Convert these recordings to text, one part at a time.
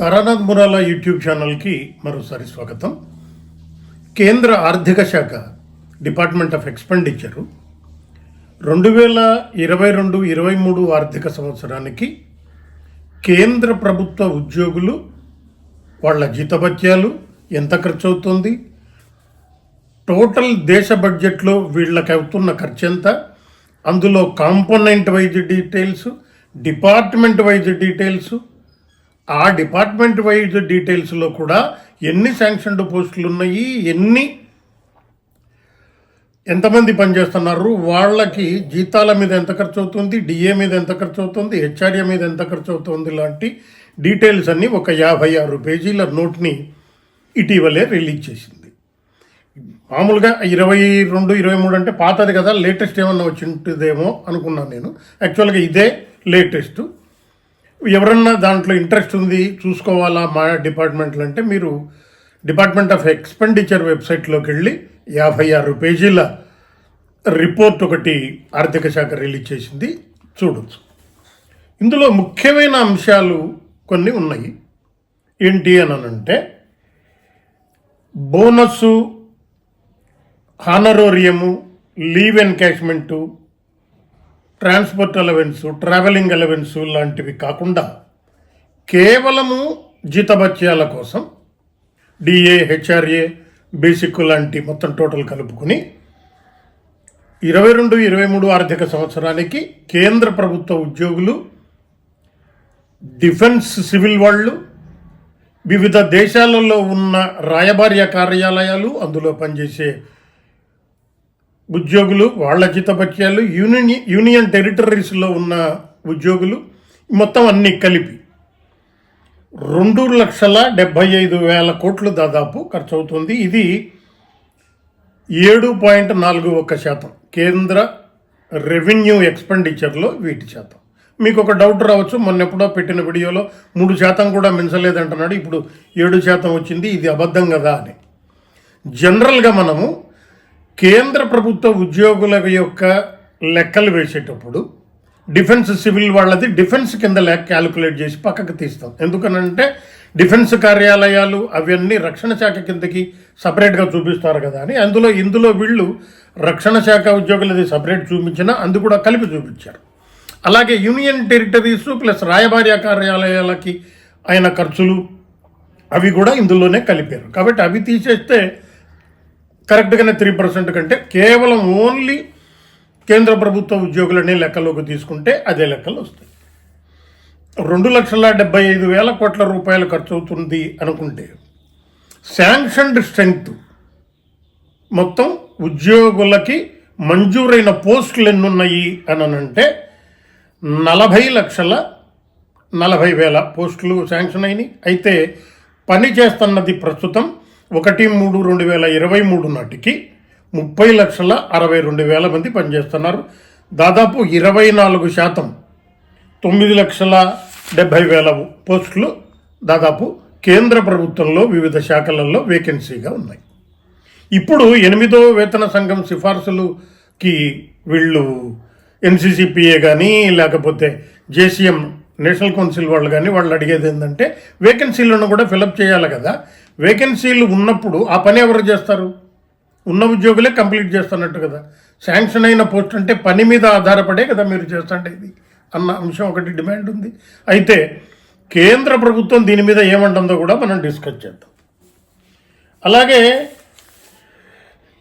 Taranath మురాలా YouTube ఛానల్కి మరోసారి స్వాగతం. కేంద్ర ఆర్థిక శాఖ డిపార్ట్మెంట్ ఆఫ్ ఎక్స్పెండిచరు. రెండు వేల ఇరవై రెండు ఇరవై మూడు ఆర్థిక సంవత్సరానికి కేంద్ర ప్రభుత్వ ఉద్యోగులు వాళ్ళ జీతభత్యాలు ఎంత ఖర్చు అవుతుంది టోటల్ దేశ బడ్జెట్లో వీళ్ళకి అవుతున్న ఖర్చు ఎంత అందులో component wise details department wise details ఆ డిపార్ట్మెంట్ వైజ్ డీటెయిల్స్లో కూడా ఎన్ని శాంక్షన్డ్ పోస్టులు ఉన్నాయి ఎన్ని ఎంతమంది పనిచేస్తున్నారు వాళ్ళకి జీతాల మీద ఎంత ఖర్చు అవుతుంది డిఏ మీద ఎంత ఖర్చు అవుతుంది హెచ్ఆర్ఏ మీద ఎంత ఖర్చు అవుతుంది లాంటి డీటెయిల్స్ అన్ని ఒక యాభై ఆరు పేజీల నోట్ని ఇటీవలే రిలీజ్ చేసింది. మామూలుగా ఇరవై రెండు ఇరవై మూడు అంటే పాతది కదా లేటెస్ట్ ఏమన్నా వచ్చి ఉంటుందేమో అనుకున్నాను నేను. యాక్చువల్గా ఇదే లేటెస్ట్. ఎవరన్నా దాంట్లో ఇంట్రెస్ట్ ఉంది చూసుకోవాలా మా డిపార్ట్మెంట్లు అంటే మీరు డిపార్ట్మెంట్ ఆఫ్ ఎక్స్పెండిచర్ వెబ్సైట్లోకి వెళ్ళి యాభై ఆరు పేజీల రిపోర్ట్ ఒకటి ఆర్థిక శాఖ రిలీజ్ చేసింది చూడొచ్చు. ఇందులో ముఖ్యమైన అంశాలు కొన్ని ఉన్నాయి. ఏంటి అని అంటే bonus honorarium leave encashment transport allowance travelling allowance లాంటివి కాకుండా కేవలము జీతభత్యాల కోసం డిఏ హెచ్ఆర్ఏ బేసిక్ లాంటి మొత్తం టోటల్ కలుపుకుని ఇరవై రెండు ఇరవై మూడు ఆర్థిక సంవత్సరానికి కేంద్ర ప్రభుత్వ ఉద్యోగులు డిఫెన్స్ సివిల్ వాళ్ళు వివిధ దేశాలలో ఉన్న రాయబార్య కార్యాలయాలు అందులో పనిచేసే ఉద్యోగులు వాళ్ళ జీతభత్యాలు యూనియన్ యూనియన్ టెరిటరీస్లో ఉన్న ఉద్యోగులు మొత్తం అన్నీ కలిపి రెండు లక్షల డెబ్భై ఐదు వేల కోట్లు దాదాపు ఖర్చు అవుతుంది ఇది ఏడు పాయింట్ నాలుగు ఒక శాతం. కేంద్ర రెవెన్యూ ఎక్స్పెండిచర్లో వీటి శాతం. మీకు ఒక డౌట్ రావచ్చు మొన్నెప్పుడో పెట్టిన వీడియోలో మూడు శాతం కూడా మించలేదంటున్నాడు. ఇప్పుడు ఏడు శాతం వచ్చింది ఇది అబద్ధం కదా అని. జనరల్గా మనము కేంద్ర ప్రభుత్వ ఉద్యోగుల యొక్క లెక్కలు వేసేటప్పుడు డిఫెన్స్ సివిల్ వాళ్ళది డిఫెన్స్ కింద లెక్క క్యాలిక్యులేట్ చేసి పక్కకు తీస్తాం. ఎందుకనంటే డిఫెన్స్ కార్యాలయాలు అవన్నీ రక్షణ శాఖ కిందకి సపరేట్గా చూపిస్తారు కదా అని. అందులో ఇందులో వీళ్ళు రక్షణ శాఖ ఉద్యోగులది సపరేట్ చూపించినా అందు కూడా కలిపి చూపించారు. అలాగే యూనియన్ టెరిటరీస్ ప్లస్ రాయబార్య కార్యాలయాలకి అయిన ఖర్చులు అవి కూడా ఇందులోనే కలిపారు. కాబట్టి అవి తీసేస్తే కరెక్ట్గానే త్రీ పర్సెంట్ కంటే కేవలం ఓన్లీ కేంద్ర ప్రభుత్వ ఉద్యోగులనే లెక్కలోకి తీసుకుంటే అదే లెక్కలు వస్తాయి. రెండు లక్షల డెబ్బై ఐదు వేల కోట్ల రూపాయలు ఖర్చు అవుతుంది అనుకుంటే శాంక్షన్డ్ స్ట్రెంగ్త్ మొత్తం ఉద్యోగులకి మంజూరైన పోస్టులు ఎన్ని ఉన్నాయి అని అంటే నలభై లక్షల నలభై వేల పోస్టులు శాంక్షన్ అయినాయి. అయితే పని చేస్తున్నది ప్రస్తుతం ఒకటి మూడు రెండు వేల ఇరవై మూడు నాటికి ముప్పై లక్షల అరవై రెండు వేల మంది పనిచేస్తున్నారు. దాదాపు ఇరవై నాలుగు శాతం తొమ్మిది లక్షల డెబ్భై వేల పోస్టులు దాదాపు కేంద్ర ప్రభుత్వంలో వివిధ శాఖలలో వేకెన్సీగా ఉన్నాయి. ఇప్పుడు ఎనిమిదో వేతన సంఘం సిఫార్సులకి వీళ్ళు ఎన్సీసీపీఏ కానీ లేకపోతే జేసీఎం నేషనల్ కౌన్సిల్ వాళ్ళు కానీ వాళ్ళు అడిగేది ఏంటంటే వేకెన్సీలను కూడా ఫిలప్ చేయాలి కదా. వేకెన్సీలు ఉన్నప్పుడు ఆ పని ఎవరు చేస్తారు? ఉన్న ఉద్యోగులే కంప్లీట్ చేస్తున్నట్టు కదా. శాంక్షన్ అయిన పోస్ట్ అంటే పని మీద ఆధారపడే కదా మీరు చేస్తుంటే ఇది అన్న అంశం ఒకటి డిమాండ్ ఉంది. అయితే కేంద్ర ప్రభుత్వం దీని మీద ఏమంటుందో కూడా మనం డిస్కస్ చేద్దాం. అలాగే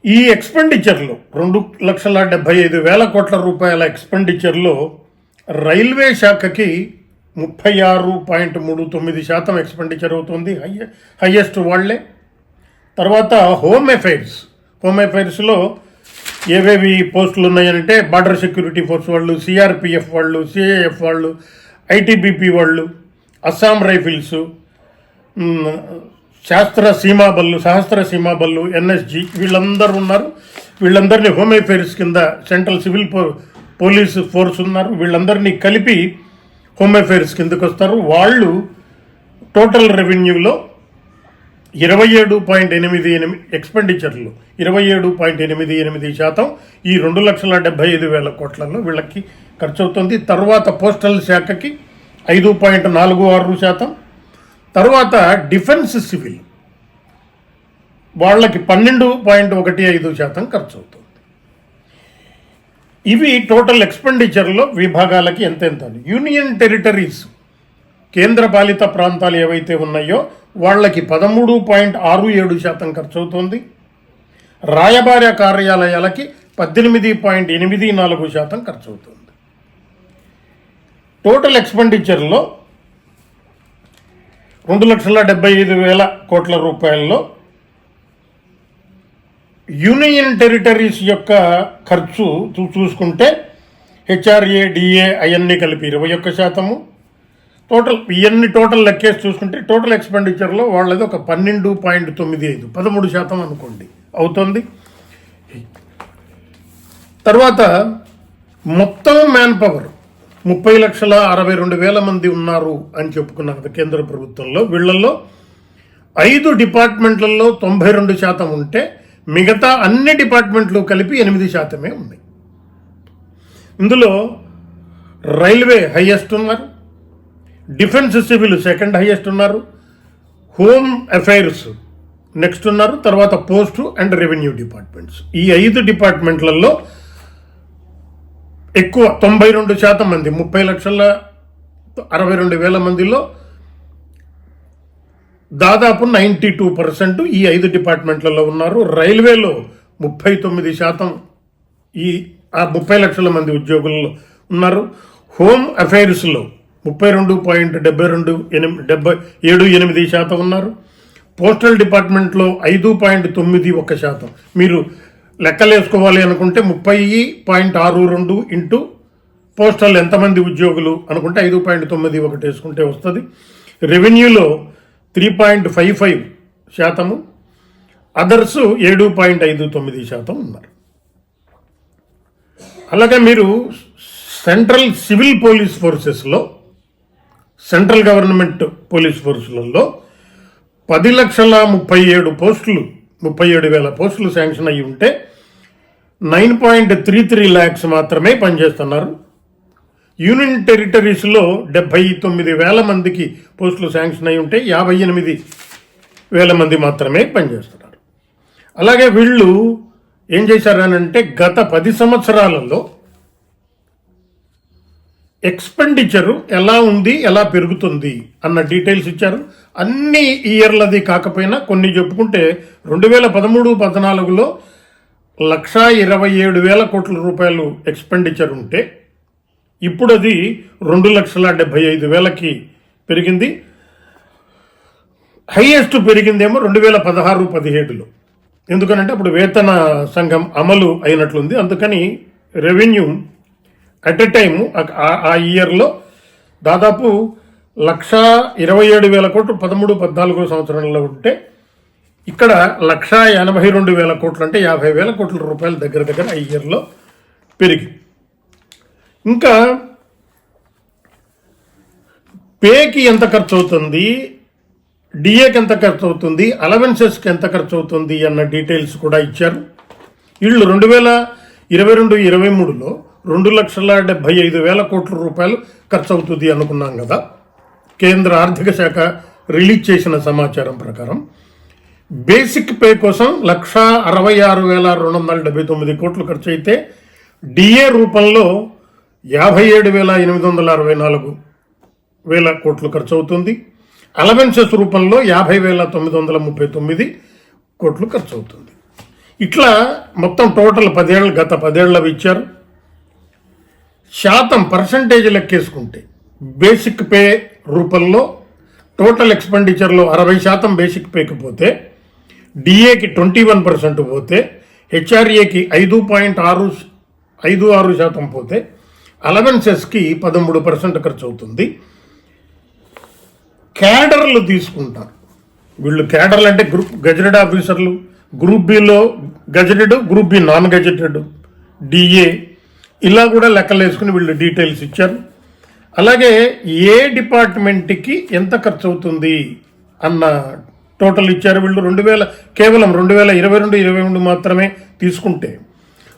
ఈ ఎక్స్పెండిచర్లో రెండు లక్షల డెబ్బై ఐదు వేల కోట్ల రూపాయల ఎక్స్పెండిచర్లో రైల్వే శాఖకి ముప్పై ఆరు పాయింట్ మూడు తొమ్మిది శాతం ఎక్స్పెండిచర్ అవుతుంది. హయ్య హయ్యెస్ట్ వాళ్ళే. తర్వాత హోమ్ అఫైర్స్. హోమ్ అఫైర్స్లో ఏవేవి పోస్టులు ఉన్నాయంటే బార్డర్ సెక్యూరిటీ ఫోర్స్ వాళ్ళు సిఆర్పిఎఫ్ వాళ్ళు సిఏఎఫ్ వాళ్ళు ఐటీబీపీ వాళ్ళు అస్సాం రైఫిల్స్ శాస్త్ర సీమాబల్లు సహస్ర సీమాబళ్ళు ఎన్ఎస్జి వీళ్ళందరూ ఉన్నారు. వీళ్ళందరినీ హోమ్ అఫైర్స్ కింద సెంట్రల్ సివిల్ పో పోలీస్ ఫోర్స్ ఉన్నారు. వీళ్ళందరినీ కలిపి హోమ్ అఫైర్స్ కిందకు వస్తారు. వాళ్ళు టోటల్ రెవెన్యూలో ఇరవై ఏడు పాయింట్ ఎనిమిది ఎనిమిది ఎక్స్పెండిచర్లు ఇరవై ఏడు పాయింట్ ఎనిమిది ఎనిమిది శాతం ఈ రెండు లక్షల డెబ్బై ఐదు వేల కోట్లలో వీళ్ళకి ఖర్చు అవుతుంది. తర్వాత పోస్టల్ శాఖకి ఐదు పాయింట్ నాలుగు ఆరు శాతం. తర్వాత డిఫెన్స్ సివిల్ వాళ్ళకి పన్నెండు పాయింట్ ఒకటి ఐదు శాతం ఖర్చు అవుతుంది. ఇవి టోటల్ ఎక్స్పెండిచర్లో విభాగాలకి ఎంతెంత యూనియన్ టెరిటరీస్ కేంద్రపాలిత ప్రాంతాలు ఏవైతే ఉన్నాయో వాళ్ళకి పదమూడు పాయింట్ ఆరు ఏడు శాతం ఖర్చు అవుతుంది రాయబార కార్యాలయాలకి పద్దెనిమిది పాయింట్ ఎనిమిది నాలుగు శాతం ఖర్చు అవుతుంది టోటల్ ఎక్స్పెండిచర్లో రెండు లక్షల డెబ్బై ఐదు వేల కోట్ల రూపాయల్లో యూనియన్ టెరిటరీస్ యొక్క ఖర్చు చూ- చూసుకుంటే హెచ్ఆర్ఏ డిఏ అవన్నీ కలిపి ఇరవై ఒక్క శాతము. టోటల్ ఇవన్నీ టోటల్ లెక్కేసి చూసుకుంటే టోటల్ ఎక్స్పెండిచర్లో వాళ్ళది ఒక పన్నెండు పాయింట్ తొమ్మిది ఐదు పదమూడు శాతం అనుకోండి. అవుతుంది. తర్వాత మొత్తం మ్యాన్ పవర్ ముప్పై లక్షల అరవై రెండు వేల మంది ఉన్నారు అని చెప్పుకున్నాం కదా కేంద్ర ప్రభుత్వంలో వీళ్ళల్లో ఐదు డిపార్ట్మెంట్లలో తొంభై రెండు శాతం ఉంటే మిగతా అన్ని డిపార్ట్మెంట్లు కలిపి ఎనిమిది శాతమే ఉన్నాయి. ఇందులో రైల్వే హైయెస్ట్ ఉన్నారు డిఫెన్స్ సివిల్ సెకండ్ హైయెస్ట్ ఉన్నారు హోమ్ అఫైర్స్ నెక్స్ట్ ఉన్నారు తర్వాత పోస్టు అండ్ రెవెన్యూ డిపార్ట్మెంట్స్. ఈ ఐదు డిపార్ట్మెంట్లలో ఎక్కువ తొంభై రెండు శాతం మంది ముప్పై లక్షల అరవై రెండు వేల మందిలో దాదాపు నైంటీ టూ పర్సెంట్ ఈ ఐదు డిపార్ట్మెంట్లలో ఉన్నారు. రైల్వేలో ముప్పై తొమ్మిది శాతం ఈ ఆ ముప్పై లక్షల మంది ఉద్యోగుల్లో ఉన్నారు. హోమ్ అఫైర్స్లో ముప్పై రెండు పాయింట్ డెబ్బై రెండు ఎనిమిది డెబ్బై ఏడు ఎనిమిది శాతం ఉన్నారు. పోస్టల్ డిపార్ట్మెంట్లో ఐదు పాయింట్ తొమ్మిది ఒక శాతం. మీరు లెక్కలేసుకోవాలి అనుకుంటే ముప్పై పాయింట్ ఆరు రెండు ఇంటూ పోస్టల్ ఎంతమంది ఉద్యోగులు అనుకుంటే ఐదు పాయింట్ తొమ్మిది ఒకటి వేసుకుంటే వస్తుంది. రెవెన్యూలో త్రీ పాయింట్ ఫైవ్ ఫైవ్ శాతము. అదర్స్ ఏడు పాయింట్ ఐదు తొమ్మిది శాతం ఉన్నారు. అలాగే మీరు సెంట్రల్ సివిల్ పోలీస్ ఫోర్సెస్లో సెంట్రల్ గవర్నమెంట్ పోలీస్ ఫోర్సులలో పది లక్షల ముప్పై ఏడు పోస్టులు ముప్పై ఏడు వేల పోస్టులు శాంక్షన్ అయ్యి ఉంటే nine point three three lakhs మాత్రమే పనిచేస్తున్నారు. యూనియన్ టెరిటరీస్లో డెబ్బై తొమ్మిది వేల మందికి పోస్టులు శాంక్షన్ అయి ఉంటే యాభై ఎనిమిది వేల మంది మాత్రమే పనిచేస్తున్నారు. అలాగే వీళ్ళు ఏం చేశారనంటే గత పది సంవత్సరాలలో ఎక్స్పెండిచరు ఎలా ఉంది ఎలా పెరుగుతుంది అన్న డీటెయిల్స్ ఇచ్చారు. అన్ని ఇయర్లది కాకపోయినా కొన్ని చెప్పుకుంటే రెండు వేల పదమూడు పద్నాలుగులో లక్షా ఇరవై ఏడు వేల కోట్ల రూపాయలు ఎక్స్పెండిచర్ ఉంటే ఇప్పుడు అది రెండు లక్షల డెబ్బై ఐదు వేలకి పెరిగింది. హైయెస్ట్ పెరిగిందేమో రెండు వేల పదహారు పదిహేడులో. ఎందుకనంటే అప్పుడు వేతన సంఘం అమలు అయినట్లుంది. అందుకని రెవెన్యూ అట్ ఎ టైం ఆ ఇయర్లో దాదాపు లక్ష ఇరవై ఏడు వేల కోట్లు పదమూడు పద్నాలుగో సంవత్సరంలో ఉంటే ఇక్కడ లక్ష ఎనభై రెండు వేల కోట్లు అంటే యాభై వేల కోట్ల రూపాయల దగ్గర దగ్గర ఆ ఇయర్లో పెరిగింది. ఇంకా పేకి ఎంత ఖర్చు అవుతుంది డిఏకి ఎంత ఖర్చు అవుతుంది అలవెన్సెస్కి ఎంత ఖర్చు అవుతుంది అన్న డీటెయిల్స్ కూడా ఇచ్చారు. వీళ్ళు రెండు వేల ఇరవై రెండు ఇరవై మూడులో రెండు లక్షల డెబ్బై ఐదు వేల కోట్ల రూపాయలు ఖర్చు అవుతుంది అనుకున్నాం కదా. కేంద్ర ఆర్థిక శాఖ రిలీజ్ చేసిన సమాచారం ప్రకారం బేసిక్ పే కోసం లక్ష అరవై ఆరు వేల రెండు వందల డెబ్బై తొమ్మిది కోట్లు ఖర్చు అయితే డిఏ రూపంలో యాభై ఏడు వేల ఎనిమిది వందల అరవై నాలుగు వేల కోట్లు ఖర్చు అవుతుంది అలవెన్సెస్ రూపంలో యాభై వేల తొమ్మిది వందల ముప్పై తొమ్మిది కోట్లు ఖర్చు అవుతుంది ఇట్లా మొత్తం టోటల్ పదేళ్ళు గత పదేళ్ళవి ఇచ్చారు. శాతం పర్సంటేజ్ లెక్కేసుకుంటే బేసిక్ పే రూపంలో టోటల్ ఎక్స్పెండిచర్లో అరవై శాతం బేసిక్ పేకి పోతే డిఏకి ట్వంటీ వన్ పర్సెంట్ పోతే హెచ్ఆర్ఏకి ఐదు పాయింట్ ఆరు ఐదు ఆరు శాతం పోతే అలవెన్సెస్కి పదమూడు పర్సెంట్ ఖర్చు అవుతుంది. క్యాడర్లు తీసుకుంటారు. వీళ్ళు క్యాడర్లు అంటే గ్రూప్ గజెటెడ్ ఆఫీసర్లు group below gazetted group B non gazetted DA ఇలా కూడా లెక్కలు వేసుకుని వీళ్ళు డీటెయిల్స్ ఇచ్చారు. అలాగే ఏ డిపార్ట్మెంట్కి ఎంత ఖర్చు అవుతుంది అన్న టోటల్ ఇచ్చారు వీళ్ళు. రెండు వేల కేవలం రెండు వేల ఇరవై రెండు ఇరవై రెండు మాత్రమే తీసుకుంటే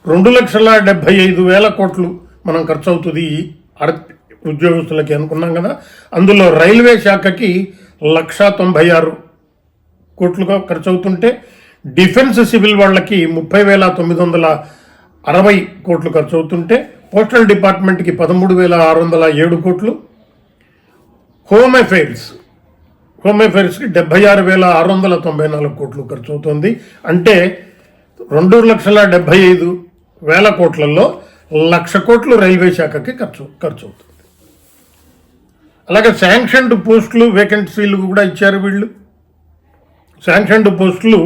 రెండు లక్షల డెబ్భై ఐదు వేల కోట్లు మనం ఖర్చు అవుతుంది ఉద్యోగస్తులకి అనుకున్నాం కదా. అందులో రైల్వే శాఖకి లక్ష తొంభై ఆరు కోట్లుగా ఖర్చు అవుతుంటే డిఫెన్స్ సివిల్ వాళ్ళకి ముప్పై వేల తొమ్మిది వందల అరవై కోట్లు ఖర్చు అవుతుంటే పోస్టల్ డిపార్ట్మెంట్కి పదమూడు వేల ఆరు వందల ఏడు కోట్లు. హోమ్ అఫైర్స్ హోమ్ అఫైర్స్కి డెబ్బై ఆరు వేల ఆరు వందల తొంభై నాలుగు కోట్లు ఖర్చు అవుతుంది అంటే రెండు లక్షల డెబ్బై ఐదు వేల కోట్లలో లక్ష కోట్లు రైల్వే శాఖకి ఖర్చు ఖర్చు అవుతుంది. అలాగే శాంక్షన్డ్ పోస్టులు వేకెన్సీలు కూడా ఇచ్చారు వీళ్ళు. శాంక్షన్డ్ పోస్టులు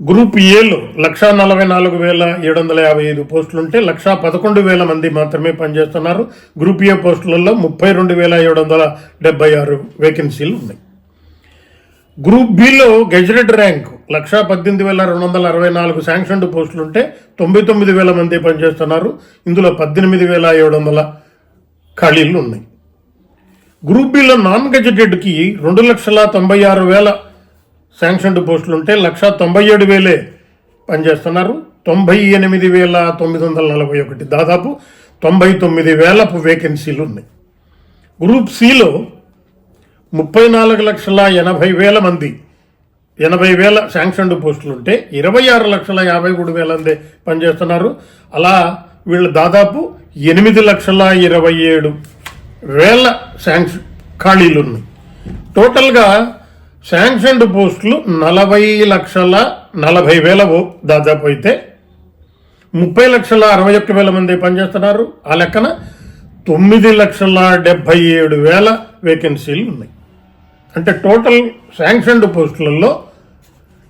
గ్రూప్ ఏలో లక్షా నలభై నాలుగు వేల ఏడు వందల యాభై ఐదు పోస్టులు ఉంటే లక్షా పదకొండు వేల మంది మాత్రమే పనిచేస్తున్నారు. గ్రూప్ ఏ పోస్టులలో ముప్పై రెండు వేల ఏడు వందల డెబ్బై ఆరు వేకెన్సీలు ఉన్నాయి. గ్రూప్ బిలో గెజెటెడ్ ర్యాంక్ లక్షా పద్దెనిమిది వేల రెండు వందల అరవై నాలుగు శాంక్షన్డ్ పోస్టులు ఉంటే తొంభై తొమ్మిది వేల మంది పనిచేస్తున్నారు. ఇందులో పద్దెనిమిది వేల ఏడు వందల ఖాళీలు ఉన్నాయి. గ్రూప్ బిలో నాన్ గెజెటెడ్కి రెండు లక్షల తొంభై ఆరు వేల శాంక్షన్డ్ పోస్టులుంటే ఉంటే తొంభై ఏడు వేలే పనిచేస్తున్నారు. తొంభై ఎనిమిది వేల తొమ్మిది వందల నలభై ఒకటి దాదాపు తొంభై తొమ్మిది వేల వేకెన్సీలు ఉన్నాయి. గ్రూప్ సిలో ముప్పై నాలుగు లక్షల ఎనభై వేల మంది ఎనభై వేల శాంక్షన్డ్ పోస్టులు ఉంటే ఇరవై ఆరు లక్షల యాభై మూడు వేల మంది పనిచేస్తున్నారు. అలా వీళ్ళు దాదాపు ఎనిమిది లక్షల ఇరవై ఏడు వేల శాంక్షన్ ఖాళీలు ఉన్నాయి టోటల్గా శాంక్షన్డ్ పోస్టులు నలభై లక్షల నలభై వేల ఓ- దాదాపు అయితే ముప్పై లక్షల అరవై ఒక్క వేల మంది పనిచేస్తున్నారు. ఆ లెక్కన తొమ్మిది లక్షల డెబ్బై ఏడు వేల వేకెన్సీలు ఉన్నాయి అంటే టోటల్ శాంక్షన్డ్ పోస్టులలో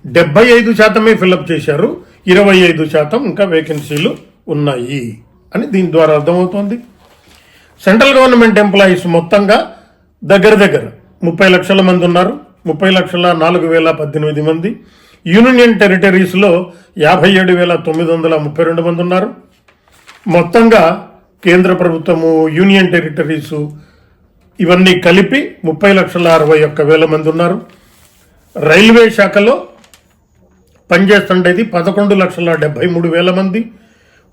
డెబ్బై ఐదు శాతమే ఫిలప్ చేశారు ఇరవై ఐదు శాతం ఇంకా వేకెన్సీలు ఉన్నాయి అని దీని ద్వారా అర్థమవుతోంది. సెంట్రల్ గవర్నమెంట్ ఎంప్లాయీస్ మొత్తంగా దగ్గర దగ్గర ముప్పై లక్షల మంది ఉన్నారు. ముప్పై లక్షల నాలుగు వేల పద్దెనిమిది మంది. యూనియన్ టెరిటరీస్లో యాభై ఏడు వేల తొమ్మిది వందల ముప్పై రెండు మంది ఉన్నారు. మొత్తంగా కేంద్ర ప్రభుత్వము యూనియన్ టెరిటరీసు ఇవన్నీ కలిపి ముప్పై లక్షల అరవై ఒక్క వేల మంది ఉన్నారు. రైల్వే శాఖలో పనిచేస్తుండేది పదకొండు లక్షల డెబ్బై మూడు వేల మంది.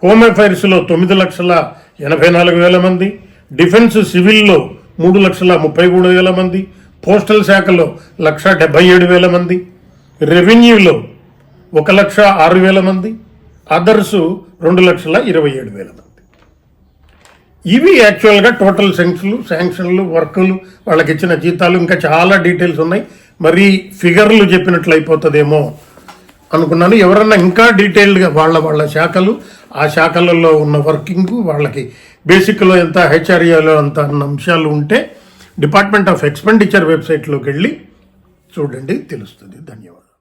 హోమ్ అఫైర్స్లో తొమ్మిది లక్షల ఎనభై నాలుగు వేల మంది. డిఫెన్స్ సివిల్లో మూడు లక్షల ముప్పై మూడు వేల మంది. పోస్టల్ శాఖలో లక్ష డెబ్బై ఏడు వేల మంది. రెవెన్యూలో ఒక లక్ష ఆరు వేల మంది. అదర్సు రెండు లక్షల ఇరవై ఏడు వేల మంది. ఇవి యాక్చువల్గా టోటల్ సెంక్షన్లు శాంక్షన్లు వర్కులు వాళ్ళకి ఇచ్చిన జీతాలు ఇంకా చాలా డీటెయిల్స్ ఉన్నాయి. మరి ఫిగర్లు చెప్పినట్లు అయిపోతుందేమో అనుకున్నాను. ఎవరన్నా ఇంకా డీటెయిల్డ్గా వాళ్ళ వాళ్ళ శాఖలు ఆ శాఖలలో ఉన్న వర్కింగ్ వాళ్ళకి బేసిక్లో ఎంత హెచ్ఆర్ఏలో అంత అన్న అంశాలు ఉంటే డిపార్ట్మెంట్ ఆఫ్ ఎక్స్పెండిచర్ వెబ్సైట్లోకి వెళ్ళి చూడండి తెలుస్తుంది. ధన్యవాదాలు.